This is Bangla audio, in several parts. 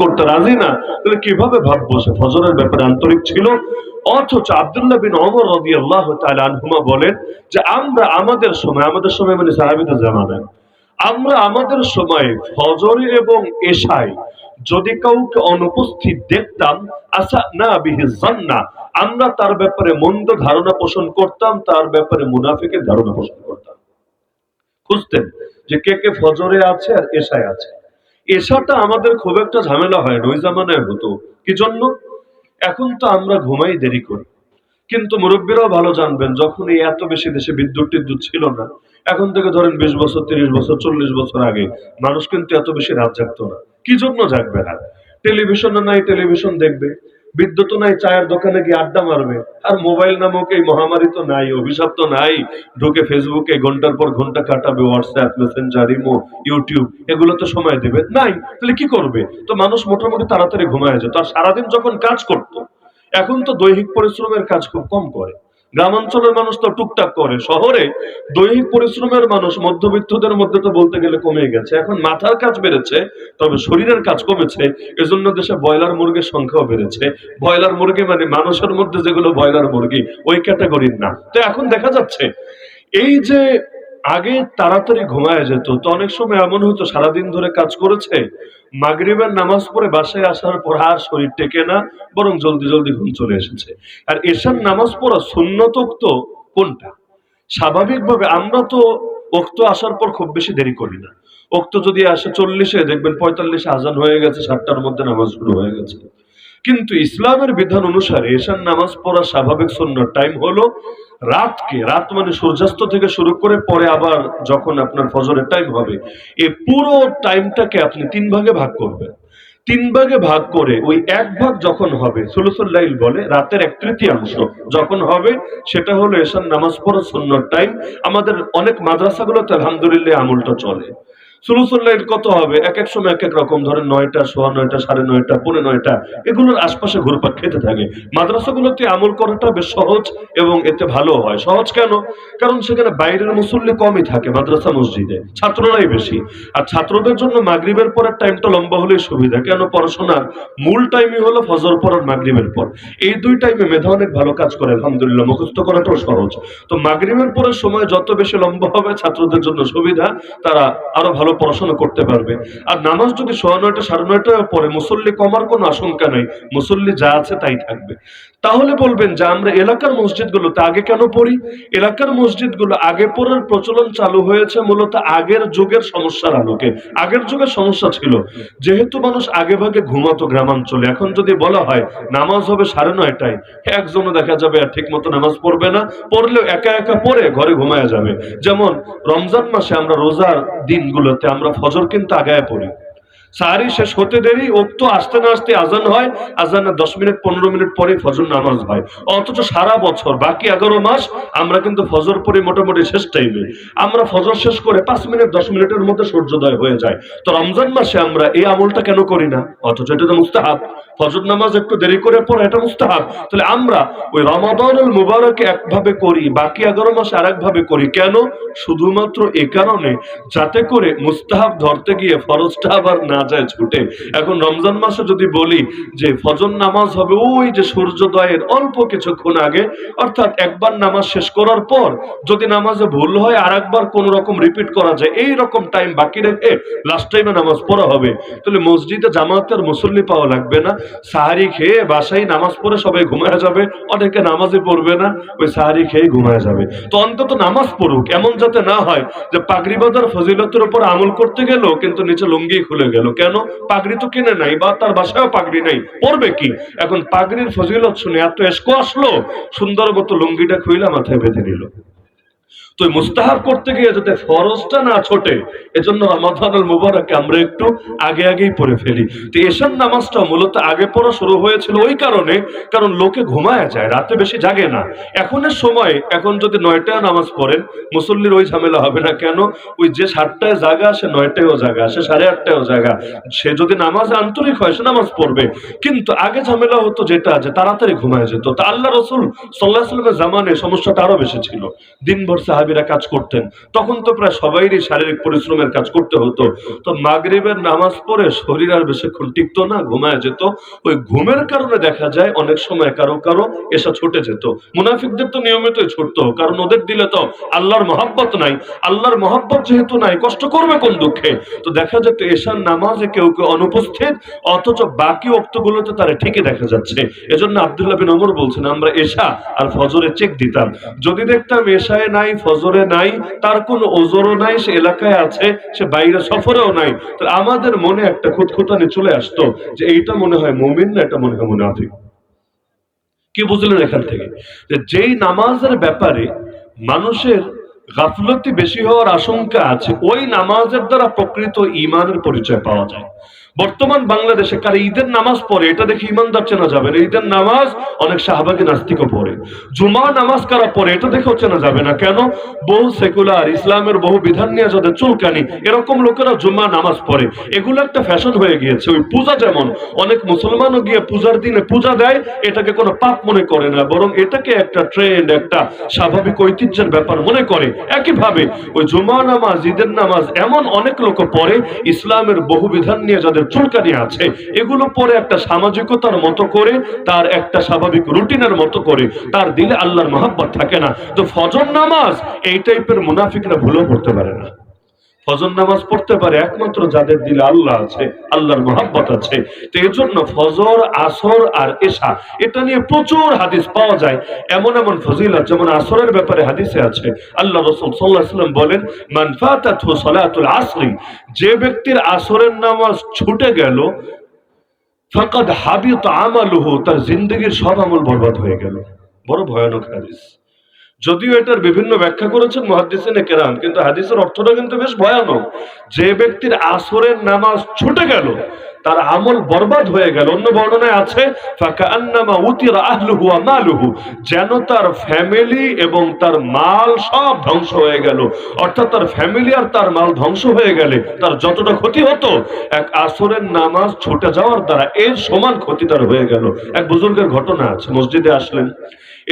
করতে রাজি না, তাহলে কীভাবে ভাববো সে ফজরের ব্যাপারে আন্তরিক ছিল? অথচ আব্দুল্লাহ বিন অমর রবি আল্লাহ আনহুমা বলেন যে আমরা আমাদের সময় আমাদের সময় মানে সাহাবিদের জামানায়। আমরা আমাদের সময় ফজরে এবং এশায় যদি কাউকে অনুপস্থিত দেখতাম আশা না বিহি জান্না, আমরা তার ব্যাপারে মন্দ ধারণা পোষণ করতাম, তার ব্যাপারে মুনাফিকের ধারণা পোষণ করতাম। খুঁজতেন যে কে কে ফজরে আছে আর এশায় আছে। এশাটা আমাদের খুব একটা ঝামেলা হয় না, ওই জামানায় হতো। কি জন্য? এখন তো আমরা ঘুমাই দেরি করি। কিন্তু মুরব্বীরাও ভালো জানবেন, যখন এই এত বেশি দেশে বিদ্যুৎ টিদ্যুৎ ছিল না, এখন থেকে ধরেন বিশ বছর, তিরিশ বছর, চল্লিশ বছর আগে, মানুষ কিন্তু এত বেশি রাত জাগতো না। কি জন্য জাগবে না টেলিভিশনে নাই, টেলিভিশন দেখবে। বিদ্যুৎ নাই, চায়ের দোকানে গিয়ে আড্ডা মারবে। আর মোবাইল নামক এই মহামারী তো নাই, অভিশাপ তো নাই। ঢুকে ফেসবুকে ঘণ্টার পর ঘণ্টা কাটাবে, হোয়াটসঅ্যাপ, মেসেঞ্জার, ইমো, ইউটিউব, এগুলো তো সময় দেবে। নাই, তাহলে কি করবে? তো মানুষ মোটামুটি তাড়াতাড়ি ঘুমায় যেত। আর সারাদিন যখন কাজ করতো, এখন তো দৈহিক পরিশ্রমের কাজ খুব কম করে। গ্রামাঞ্চলের মানুষ তো টুকটাক করে। শহরে দৈহিক পরিশ্রমের মানুষ মধ্যবিত্তদের মধ্যে তো বলতে গেলে কমে গেছে। এখন মাথার কাজ বেড়েছে, তবে শরীরের কাজ কমেছে। এজন্য দেশে ব্রয়লার মুরগির সংখ্যাও বেড়েছে। ব্রয়লার মুরগি মানে মানুষের মধ্যে যেগুলো ব্রয়লার মুরগি, ওই ক্যাটাগরির না। তো এখন দেখা যাচ্ছে, এই যে আগে তাড়াতাড়ি ঘুমায় যেত, তো অনেক সময় এমন হতো, সারাদিন ধরে কাজ করেছে, মাগরিবের নামাজ পড়ে বাসায় আসার পর আর শরীর টেকে না, বরং জলদি জলদি ঘুম চলে এসেছে। আর এসার নামাজ পড়া শূন্যতোক্ত কোনটা? স্বাভাবিকভাবে আমরা তো ওক্ত আসার পর খুব বেশি দেরি করি না। ওক্ত যদি আসে চল্লিশে, দেখবেন পঁয়তাল্লিশে আজান হয়ে গেছে, সাতটার মধ্যে নামাজ শুরু হয়ে গেছে। কিন্তু ইসলামের বিধান অনুসারে এশার নামাজ পড়া স্বাভাবিক সুন্নার টাইম হলো রাতকে, রাত মানে সূর্যাস্ত থেকে শুরু করে পরে আবার যখন আপনার ফজরের টাইম হবে এই পুরো টাইমটাকে আপনি তিন ভাগে ভাগ করবেন। তিন ভাগে ভাগ করে ওই এক ভাগ যখন হবে সুলসুল্লাইল বলে, রাতের এক তৃতীয়াংশ যখন হবে, সেটা হলো এসার নামাজ পড়া সুন্নত টাইম আমাদের অনেক মাদ্রাসাগুলোতে আলহামদুলিল্লাহ আমলটা চলে। সুলসুল্লাইল কত হবে? এক এক সময় এক এক রকম। ধরেন নয়টা, সোয়া নয়টা, সাড়ে নয়টা, পৌনে নয়টা, এগুলোর আশপাশে ঘুরপাক খেতে থাকে। মাদ্রাসাগুলোতে আমল করাটা বেশ সহজ এবং এতে ভালো হয়। সহজ কেন? কারণ সেখানে বাইরের মুসল্লি কমই থাকে মাদ্রাসা মসজিদে, ছাত্ররাই বেশি। আর ছাত্রদের জন্য মাগরিবের পরের টাইমটা লম্বা হলেই সুবিধা। কেন? পড়াশোনার মূল টাইমই হলো ফজর পর আর মাগরিবের পর। এই দুই টাইমে মেধা অনেক ভালো কাজ করে, আলহামদুলিল্লাহ। মুখস্থ করাটাও সহজ। তো মাগরিবের পরের সময় যত বেশি লম্বা হবে ছাত্রদের জন্য সুবিধা, তারা আরও ভালো পড়াশোনা করতে পারবে। আর নামাজ যদি সোয়া নয়টা, সাড়ে নয়টা পরে মুসল্লি কমার কোনো আশঙ্কা নেই। মুসল্লি যা আছে তাই থাকবে। তাহলে বলবেন যে, আমরা এলাকার মসজিদগুলোতে আগে কেন পড়ি? এলাকার মসজিদগুলো আগে পড়ার প্রচলন চালু হয়েছে মূলত আগের যুগের সমস্যার আলোকে। আগের যুগের সমস্যা ছিল, যেহেতু মানুষ আগে ভাগে ঘুমাতো গ্রামাঞ্চলে। এখন যদি বলা হয়, নামাজ হবে সাড়ে নয়টায়, একজনও দেখা যাবে আর ঠিক মতো নামাজ পড়বে না। পড়লেও একা একা পড়ে ঘরে ঘুমায়া যাবে। যেমন রমজান মাসে আমরা রোজার দিনগুলোতে আমরা ফজর কিন্তু আগায় পড়ি। সাহারি শেষ হতে দেরি ওক্ত আসতে না আসতে আজান হয়। আজানের দশ মিনিট, পনেরো মিনিট পরে ফজর নামাজ হয়। অথচ সারা বছর, বাকি এগারো মাস আমরা কিন্তু ফজর পড়ি মোটামুটি শেষ টাইমে আমরা ফজর শেষ করে পাঁচ মিনিট, দশ মিনিটের মধ্যে সূর্যোদয় হয়ে যায়। তো রমজান মাসে আমরা এই আমলটা কেন করি না? অথচ এটা তো মুস্তাহাব। ফজর নামাজ একটু দেরি করে পড়া, এটা মুস্তাহাব। তাহলে আমরা ওই রমাদানুল মুবারকে একভাবে করি, বাকি এগারো মাস আর একভাবে করি। কেন? শুধুমাত্র এ কারণে, যাতে করে মুস্তাহাব ধরতে গিয়ে ফরজটা আবার না যায় ছুটে এখন রমজান মাসে যদি বলি যে ফজর নামাজ হবে, ওই যে সূর্যোদয়ের অল্প কিছুক্ষণ আগে, অর্থাৎ একবার নামাজ শেষ করার পর যদি নামাজে ভুল হয় আর একবার কোন রকম রিপিট করা যায়, এই রকম টাইম বাকি রেখে লাস্ট টাইমে নামাজ পড়া হবে। তাহলে মসজিদে জামাতের মুসল্লি পাওয়া লাগবে না। সাহারি খেয়ে বাসায় নামাজ পড়ে সবাই ঘুমায় যাবে, অনেকে নামাজই পড়বে না, ওই সাহারি খেয়ে ঘুমায় যাবে। তো অন্তত নামাজ পড়ুক, এমন যাতে না হয় যে পাগড়িবাদার ফজিলতের উপর আমল করতে গেল কিন্তু নিচে লুঙ্গি খুলে গেল। কেন? পাগড়ি তো কিনে নাই বা তার বাসায় পাগড়ি নাই। পড়বে কি? এখন পাগড়ির ফজিলত শুনে এত এসকো আসলো, সুন্দর মতো লুঙ্গিটা খুইলা মাথায় বেঁধে নিল। তো মুস্তাহাব করতে গিয়ে যাতে ফরজটা না ছোটে, এজন্য রমাদানুল মুবারককে আমরা একটু আগে আগেই পড়ে ফেলি। তো এশার নামাজটা মূলত আগে পড়া শুরু হয়েছিল ওই কারণে, কারণ লোকে ঘুমায় যায়, রাতে বেশি জাগে না। এখনের সময়, এখন যদি নয়টায় নামাজ পড়েন, মুসল্লির ওই ঝামেলা হবে না। কেন? ওই যে সাতটায় জায়গা সে নয়টায়ও জায়গা সে সাড়ে আটটায়ও জায়গা সে যদি নামাজ আন্তরিক হয়, সে নামাজ পড়বে। কিন্তু আগে ঝামেলা হতো যেটা, যে তাড়াতাড়ি ঘুমায় যেত। তা আল্লাহ রসুল সাল্লাহ সাল্লামের জামানে সমস্যাটা আরও বেশি ছিল। দিনভর সাহাবি সাহাবিরা কাজ করতেন। তখন তো প্রায় সবাইরই শারীরিক পরিশ্রমের কাজ করতে হতো। তো মাগরিবের নামাজ পড়ে শরীর আর বেশিক্ষণ টিকতো না, ঘুমায় যেত। ওই ঘুমের কারণে দেখা যায় অনেক সময় কারও কারও এসা ছুটে যেত। মুনাফিকদের তো নিয়মিতই ছুটতো, কারণ ওদের দিলে তো আল্লাহর মহাব্বত নাই। আল্লাহর মহাব্বত যেহেতু নাই, কষ্ট করবে কোন দুঃখে? তো দেখা যেত এশার নামাজে কেউ কেউ অনুপস্থিত, অথচ বাকি অক্তগুলোতে তারা ঠিকই দেখা যাচ্ছে। এজন্য আব্দুল্লাহ বিন ওমর বলছেন, আমরা এশা আর ফজরে চেক দিতাম। যদি দেখতাম এশায় নাই ফজরে নাই, তার কোনো ওজরও নাই, সে এলাকায় আছে, সে বাইরে সফরেও নাই। তো আমাদের মনে একটা খুঁতখুতানি চলে আসতো যে এইটা মনে হয় মুমিন না এটা মনে হয় মুনাফিক। কি বুঝলেন এখান থেকে? যে যেই নামাজের ব্যাপারে মানুষের গাফলতি বেশি হওয়ার আশঙ্কা আছে, ওই নামাজের দ্বারা প্রকৃত ইমানের পরিচয় পাওয়া যায়। বর্তমান বাংলাদেশে কার ঈদের নামাজ পড়ে, এটা দেখে ইমানদার চেনা যাবে না। ঈদের নামাজ অনেক শাহবাগী নাস্তিকও পড়ে। জুমা নামাজ কারা পড়ে, এটা দেখেও চেনা যাবে না। কেন? বহু সেকুলার, ইসলামের বহু বিধান নিয়ে যাদের চুলকানি, এরকম লোকেরা জুম্মা নামাজ পড়ে। এগুলো একটা ফ্যাশন হয়ে গিয়েছে। ওই পূজা যেমন, অনেক মুসলমানও গিয়ে পূজার দিনে পূজা দেয়, এটাকে কোনো পাপ মনে করে না, বরং এটাকে একটা ট্রেন্ড একটা স্বাভাবিক ঐতিহ্যের ব্যাপার মনে করে। একইভাবে, ওই জুমা নামাজ, ঈদের নামাজ, এমন অনেক লোক পড়ে, ইসলামের বহু বিধান নিয়ে যাদের চুলকানি আছে। এগুলো পরে একটা সামাজিকতার মতো করে, তার একটা স্বাভাবিক রুটিনের মতো করে, তার দিলে আল্লাহর মহাব্বত থাকে না। তো ফজর নামাজ, এই টাইপের মুনাফিকরা ভুলও করতে পারে না। ফজর নামাজ পড়তে পারে, একমাত্র যাদের দিলে আল্লাহ আছে, আল্লাহর মহাব্বত আছে। তো এই জন্য ফজর, আসর আর এশা, এটা নিয়ে প্রচুর হাদিস পাওয়া যায়। এমন এমন ফজিলত, যেমন আসরের ব্যাপারে হাদিসে আছে। আল্লাহ রসুল সাল্লাহ সাল্লাম বলেন মানফাতাতহু সালাতুল আসরি যে ব্যক্তির আসরের নামাজ ছুটে গেল, ফাকাদ হাবিত আমালুহু, তার জিন্দগির সব আমল বরবাদ হয়ে গেল। বড় ভয়ানক হাদিস। যদিও এটার বিভিন্ন ব্যাখ্যা করেছেন মহাদিসে কেরাম, কিন্তু হাদিসের অর্থটা কিন্তু বেশ ভয়ানক। যে ব্যক্তির আসরের নামাজ ছুটে গেল তার আমল বরবাদ হয়ে গেল। অন্য বর্ণনায় আছে যেন তার ফ্যামিলি এবং তার মাল সব ধ্বংস হয়ে গেল। অর্থাৎ তার ফ্যামিলি আর তার মাল ধ্বংস হয়ে গেলে তার যতটা ক্ষতি হতো, এক আসরের নামাজ ছুটে যাওয়ার দ্বারা এর সমান ক্ষতি তার হয়ে গেল। এক বুজুর্গের ঘটনা আছে, মসজিদে আসলেন,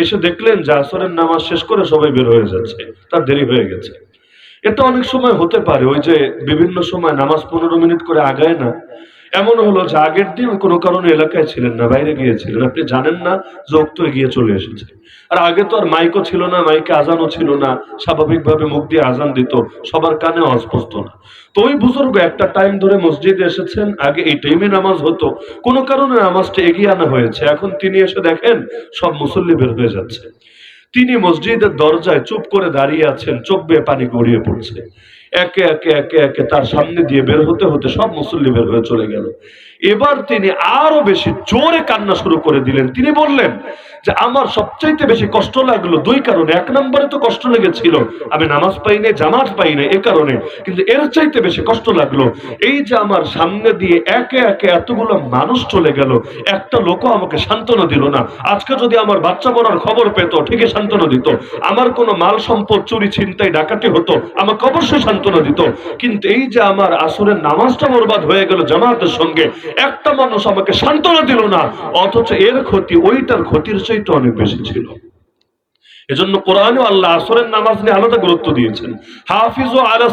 এসে দেখলেন যে আসরের নামাজ শেষ করে সবাই বের হয়ে যাচ্ছে, তার দেরি হয়ে গেছে। এটা অনেক সময় হতে পারে, ওই যে বিভিন্ন সময় নামাজ পনেরো মিনিট করে আগায় না এমন হলো যে আগের দিন কোনো কারণে এলাকায় ছিলেন না, বাইরে গিয়েছিলেন। আপনি জানেন না যে উক্ত এগিয়ে চলে এসেছে। আর আগে তো আর মাইকও ছিল না, মাইকে আজানও ছিল না, স্বাভাবিকভাবে মুখ দিয়ে আজান দিত, সবার কানে অস্পষ্ট না। তো ওই বুজুর্গ একটা টাইম ধরে মসজিদে এসেছেন, আগে এই টাইমে নামাজ হতো। কোনো কারণে নামাজটা এগিয়ে আনা হয়েছে, এখন তিনি এসে দেখেন সব মুসল্লি বের হয়ে যাচ্ছে। তিনি মসজিদের দরজায় চুপ করে দাঁড়িয়ে আছেন, চোখ বেয়ে পানি গড়িয়ে পড়ছে। একে একে একে একে তার সামনে দিয়ে বের হতে হতে সব মুসল্লি বের হয়ে চলে গেল। এবার তিনি আরও বেশি জোরে কান্না শুরু করে দিলেন। তিনি বললেন যে, আমার সবচাইতে বেশি কষ্ট লাগল দুই কারণে। এক নম্বরে তো কষ্ট লেগেছিল। আমি নামাজ পাই নাই, জামাত পাই নাই এ কারণে। কিন্তু এর চাইতে বেশি কষ্ট লাগল এই যে, আমার সামনে দিয়ে একে একে এতগুলো মানুষ চলে গেল। একটা লোকও আমাকে সান্ত্বনা দিল না। আজকে যদি আমার বাচ্চা মরার খবর পেত, ঠিকই সান্ত্বনা দিত। আমার কোনো মাল সম্পদ, চুরি, ছিনতাই, ডাকাতি হতো, আমাকে অবশ্যই সান্ত্বনা দিত। কিন্তু এই যে, আমার আসরের নামাজটা বরবাদ হয়ে গেল জামাতের সঙ্গে একটা মানুষ আমাকে সান্ত্বনা দিল না, অথচ এর ক্ষতি ওইটার ক্ষতির চাইতে অনেক বেশি ছিল। এজন্য কোরআনে আল্লাহ আসরের নামাজ নিয়ে আলাদা গুরুত্ব দিয়েছেন। হাফিজ ও আলা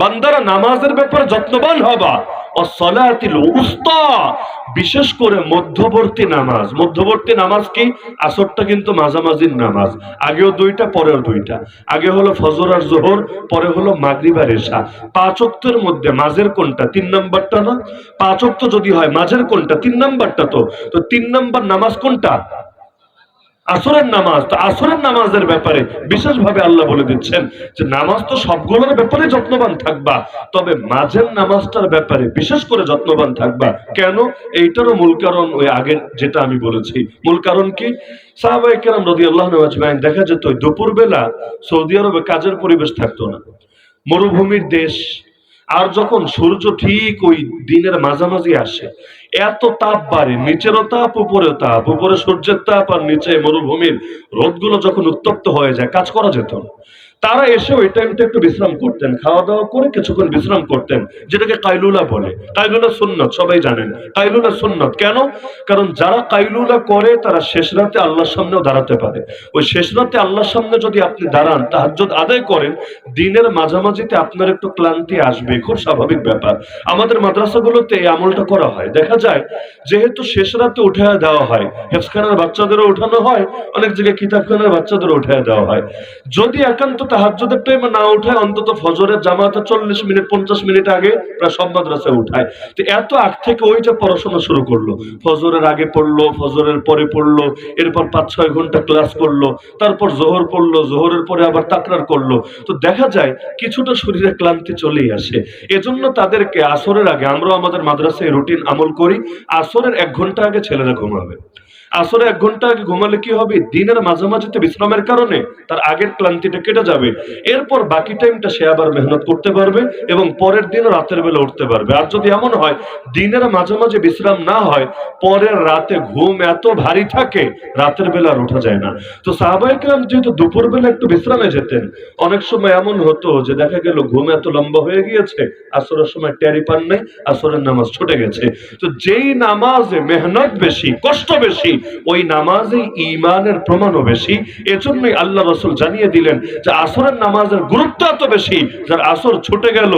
বান্দারা নামাজের ব্যাপারে যত্নবান হবা। বিশেষ করে মধ্যবর্তী নামাজ। মধ্যবর্তী নামাজ কি? আসরটা কিন্তু মাঝামাঝির নামাজ। আগেও দুইটা, পরেও দুইটা। আগে হলো ফজর আর জোহর, পরে হলো মাগরিব আর এশা। পাঁচ মধ্যে মাঝের কোনটা? তিন নাম্বারটা না? পাঁচ যদি হয়, মাঝের কোনটা? তিন নাম্বারটা তো। তো তিন নাম্বার নামাজ কোনটা? আসরের নামাজ, তো আসরের নামাজের ব্যাপারে বিশেষভাবে আল্লাহ বলে দিচ্ছেন যে নামাজ তো সবগুলোর ব্যাপারে যত্নবান থাকবা, তবে মাঝের নামাজটার ব্যাপারে বিশেষ করে যত্নবান থাকবা। কেন? এইটারও মূল কারণ ওই আগের যেটা আমি বলেছি। মূল কারণ কি? সাহাবাই কেরাম রদি আল্লাহ দেখা যেত ওই দুপুর বেলা সৌদি আরবে কাজের পরিবেশ থাকতো না। মরুভূমির দেশ আর যখন সূর্য ঠিক ওই দিনের মাঝামাঝি আসে, এত তাপ বাড়ে নিচেরও তাপ উপরেও তাপ, উপরে সূর্যের তাপ আর নিচে মরুভূমির রোদগুলো যখন উত্তপ্ত হয়ে যায়, কাজ করা যেত না। তারা এসে ওই টাইমটা একটু বিশ্রাম করতেন খাওয়া দাওয়া করে কিছুক্ষণ বিশ্রাম করতেন, যেটাকে কাইলুলা বলে। কাইলুলা সুন্নত, সবাই জানেন। কাইলুলা সুন্নত। কেন? কারণ যারা কাইলুলা করে, তারা শেষ রাতে আল্লাহর সামনেও দাঁড়াতে পারে। ওই শেষ রাতে আল্লাহর সামনে যদি আপনি দাঁড়ান, তাহাজ্জুদ আদায় করেন, দিনের মাঝামাঝিতে আপনার একটু ক্লান্তি আসবে, খুব স্বাভাবিক ব্যাপার। আমাদের মাদ্রাসাগুলোতে এই আমলটা করা হয়। দেখা যায়, যেহেতু শেষ রাতে উঠে দেওয়া হয় হেফসখানার বাচ্চাদেরও উঠানো হয়, অনেক জায়গায় কিতাবখানার বাচ্চাদেরও উঠে দেওয়া হয়। যদি একান্ত টাইমে না উঠায় অন্তত ফজরের জামাতে চল্লিশ মিনিট, পঞ্চাশ মিনিট আগে প্রায় সব মাদ্রাসায় উঠায়। তো এত আগ থেকে ওইটা পড়াশোনা শুরু করল। ফজরের আগে পড়ল, ফজরের পরে পড়ল, এরপর পাঁচ, ছয় ঘণ্টা ক্লাস করল, তারপর জোহর পড়ল, জোহরের পরে আবার তাকরার করল। তো দেখা যায় কিছুটা শরীরে ক্লান্তি চলেই আসে। এজন্য তাদেরকে আসরের আগে, আমরাও আমাদের মাদ্রাসায় রুটিন আমল করি, আসরের এক ঘণ্টা আগে ছেলেরা ঘুমাবে। আসরে এক ঘণ্টা আগে ঘুমালে কি হবে? দিনের মাঝামাঝিতে বিশ্রামের কারণে তার আগের ক্লান্তিটা কেটে যাবে। এরপর বাকি টাইমটা সে আবার মেহনত করতে পারবে এবং পরের দিন রাতের বেলা উঠতে পারবে। আর যদি এমন হয়, দিনের মাঝামাঝি বিশ্রাম না হয়, পরের রাতে ঘুম এত ভারী থাকে, রাতের বেলা আর ওঠা যায় না। তো সাহাবাহিকরাম যেহেতু দুপুর বেলা একটু বিশ্রামে যেতেন, অনেক সময় এমন হতো যে দেখা গেল ঘুম এত লম্বা হয়ে গিয়েছে, আসরের সময় ট্যারি পান নাই, আসরের নামাজ ছুটে গেছে। তো যেই নামাজে মেহনত বেশি, কষ্ট বেশি ওই নামাজে ইমানের প্রমাণও বেশি। এজন্যই আল্লাহ রসুল জানিয়ে দিলেন যে আসরের নামাজের গুরুত্ব এত বেশি যার আসর ছুটে গেল,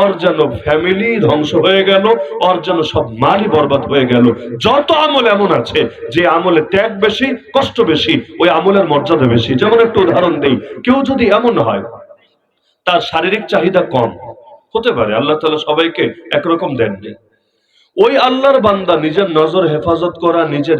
ওর যেন ফ্যামিলি ধ্বংস হয়ে গেল, ওর যেন সব মালই বরবাদ হয়ে গেল। যত আমল এমন আছে, যে আমলে ত্যাগ বেশি, কষ্ট বেশি, ওই আমলের মর্যাদা বেশি। যেমন একটা উদাহরণ দেই, কেউ যদি এমন হয়, তার শারীরিক চাহিদা কম, হতে পারে, আল্লাহ তালা সবাইকে একরকম দেননি। ওই আল্লাহর বান্দা নিজের নজর হেফাজত করা, নিজের